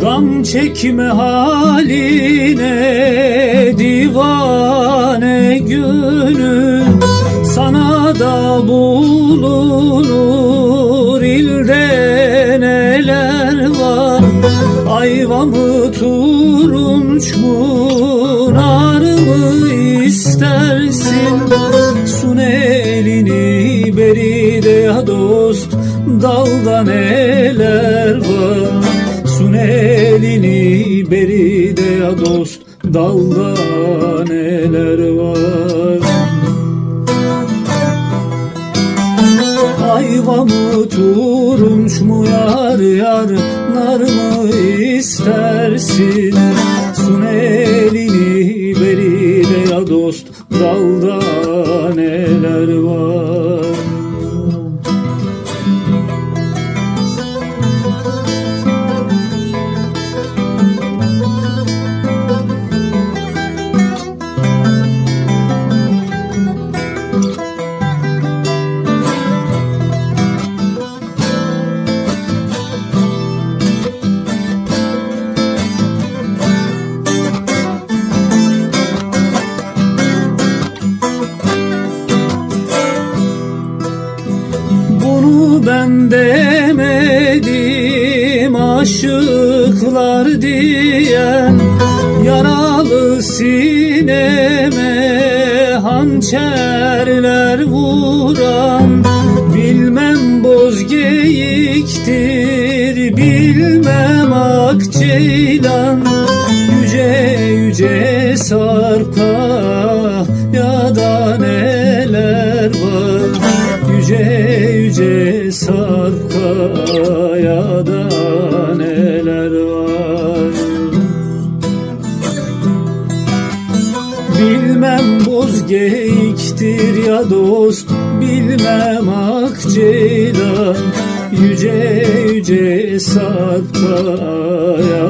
Gam çekme haline divane gönül Sana da bulunur ilde neler var. Ayva mı turunç mu nar mı istersin? Sun elini beri de ya dost Dalda neler elini beri de ya dost Dalda neler var? Ayva mı turunç mu yar yar Nar mı istersin? Sun elini beri de ya dost Dalda neler var ben demedim aşıklar diyen Yaralı sineme hançerler vuran Bilmem boz geyiktir bilmem ak ceylan Yüce yüce sarpa yüce sarkaya da neler var? Bilmem boz geyiktir ya dost Bilmem ak ceylan Yüce yüce neler var